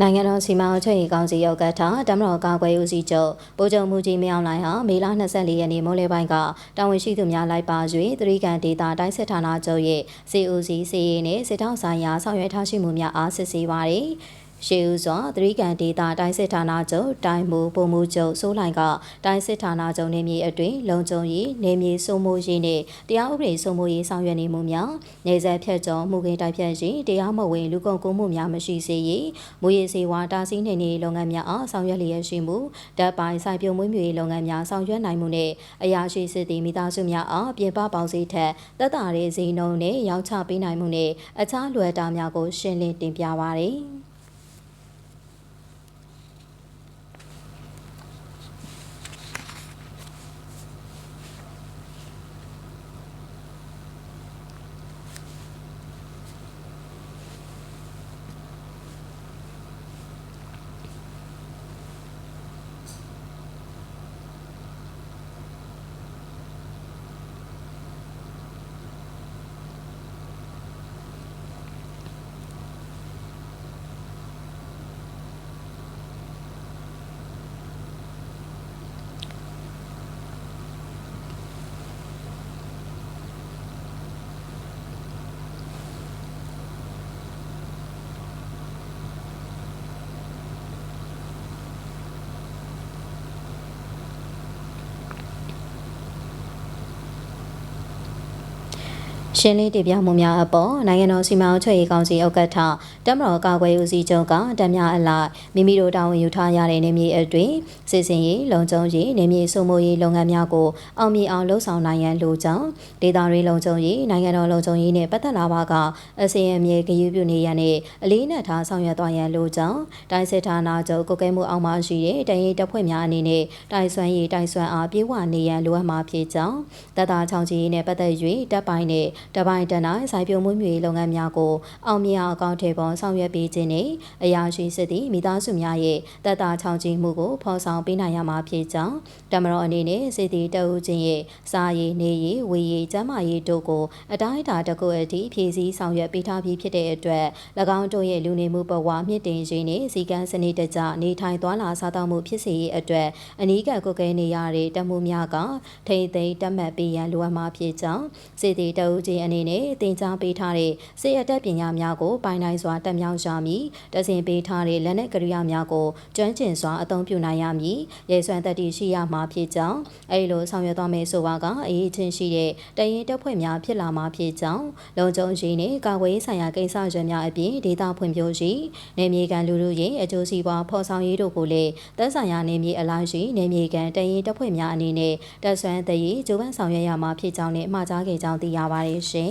နိုင်ငံတော်စီမံအုပ်ချုပ်ရေးကောင်စီဥက္ကဋ္ဌတမတော်ကာကွယ်ရေးဦးစီးချုပ်ဗိုလ်ချုပ်မှုကြီးမင်းအောင်လှိုင်ဟာမေလ24ရက်နေ့မိုးလယ်ပိုင်းကတာဝန်ရှိသူများလိုက်ပါ၍သတိကန်ဒေတာတိုင်းစစ်ဌာနချုပ်ရဲ့စီဦးစီးစီရေးနဲ့စစ်ထောက်ဆိုင်ရာဆောင်ရွက်ထားရှိမှုများအားစစ်ဆေးပါရယ် ရှေးဦးစွာသတိကန်ဒေတာတိုင်းစစ်ဌာနချုပ်တိုင်းမူပုံမှုချုပ်စိုးလိုင်ကတိုင်းစစ်ဌာနချုပ်နေမြေအတွင်းလုံခြုံရေးနေမြေစိုးမိုးရေးနဲ့တရားဥပဒေစိုးမိုးရေးဆောင်ရွက်နေမှုများနေဆက်ဖြတ်ကျော်မှုကင်းတိုက်ဖြတ်ရေးတရားမဝင်လူကုန်ကူးမှုများမရှိစေရေးမူရေးစေဝါတာစည်းနေနေလုပ်ငန်းများအားဆောင်ရွက်လျက်ရှိမှုဓာတ်ပိုင်းစိုက်ပျိုးမွေးမြူရေးလုပ်ငန်းများဆောင်ရွက်နိုင်မှုနဲ့အရာရှိစစ်သည်မိသားစုများအားပြင်ပပေါင်းစည်းထက်သက်သာတဲ့ဈေးနှုန်းနဲ့ရောင်းချပေးနိုင်မှုနဲ့အခြားလွယ်တာများကိုရှင်းလင်းတင်ပြပါရယ်။ ရှင်းလင်းတင်ပြမှုများအပေါ်နိုင်ငံတော်စီမံအုပ်ချုပ်ရေးကောင်စီဥက္ကဋ္ဌတမတော်ကာကွယ်ရေးဦးစီးချုပ်ကတမများအလိုက်မိမိတို့တာဝန်ယူထားရတဲ့နေမြေအတွင်းစစ်စင်ရေးလုံခြုံရေးနေမြေစုမိုးရေးလုပ်ငန်းများကိုအောင်မြင်အောင်လှုပ်ဆောင်နိုင်ရန်လိုကြောင်းဒေသရေးလုံခြုံရေးနိုင်ငံတော်လုံခြုံရေးနဲ့ပတ်သက်လာပါကအစီအမြေဂရုပြုနေရန်နဲ့အလေးနက်ထားဆောင်ရွက်သွားရန်လိုကြောင်းတိုင်းစစ်ဌာနချုပ်ကုကဲမှုအောင်မှရှိတဲ့တရင်တပ်ဖွဲ့များအနေနဲ့တိုက်ဆွမ်းရေးတိုက်ဆွမ်းအားပြေဝနေရန်လိုအပ်မှာဖြစ်ကြောင်းတတချောင်းကြီးနဲ့ပတ်သက်၍တပ်ပိုင်းနဲ့တပိုင်းတနိုင်စိုက်ပျိုးမွေးမြူရေးလုပ်ငန်းများကိုအောင်မြင်အောင်အကောင့်ထဲပေါ်ဆောင်ရွက်ပေးခြင်းနဲ့အရာရှိစစ်သည့်မိသားစုများရဲ့တပ်သားချောင်းကြီးမှုကိုဖော်ဆောင်ပေးနိုင်ရမှာဖြစ်ကြောင်းတမတော်အနေနဲ့စစ်သည်တအုပ်ချင်းရဲ့စားရည်နေရည်ဝေရည်ကျန်းမာရေးတို့ကိုအတိုင်းအတာတစ်ခုအထိဖြည့်ဆည်းဆောင်ရွက်ပေးထားပြီးဖြစ်တဲ့အတွက်၎င်းတို့ရဲ့လူနေမှုဘဝမြင့်တင်ရေးနဲ့စီကံစနစ်တကျနေထိုင်သွားလာစားသောက်မှုဖြစ်စေရေးအတွက်အနီးကပ်ကုတ်ကဲနေရတဲ့တမှုများကထိမ့်သိမ်းတတ်မှတ်ပေးရန်လိုအပ်မှာဖြစ်ကြောင်းစစ်သည်တအုပ်ချင်းအနေနဲ့တင် जा ပေးထားတဲ့စေအတက်ပညာများကိုပိုင်နိုင်စွာတက်မြောက်ရမည်တဆင်ပေးထားတဲ့လက်နက်ကရိယာများကိုကျွမ်းကျင်စွာအသုံးပြုနိုင်ရမည်ရဲစွမ်းသက်တည်ရှိရမှာဖြစ်ကြောင်းအဲဒီလိုဆောင်ရွက်သွားမယ်ဆိုပါကအရေးချင်းရှိတဲ့တရင်တပ်ဖွဲ့များဖြစ်လာမှာဖြစ်ကြောင်းလုံခြုံရေးနဲ့ကာကွယ်ရေးဆိုင်ရာကိစ္စရပ်များအပြင်ဒေသဖွံ့ဖြိုးရေးနေမြေကန်လူလူရဲ့အကျိုးစီးပွားဖော်ဆောင်ရေးတို့ကိုလည်းသက်ဆိုင်ရာနေမြေအလားရှိနေမြေကန်တရင်တပ်ဖွဲ့များအနေနဲ့တပ်ဆွမ်းတည်ကြိုးပမ်းဆောင်ရွက်ရမှာဖြစ်ကြောင်းနဲ့အမှားကြားခဲ့ကြောင်းသိရပါတယ်ရှင်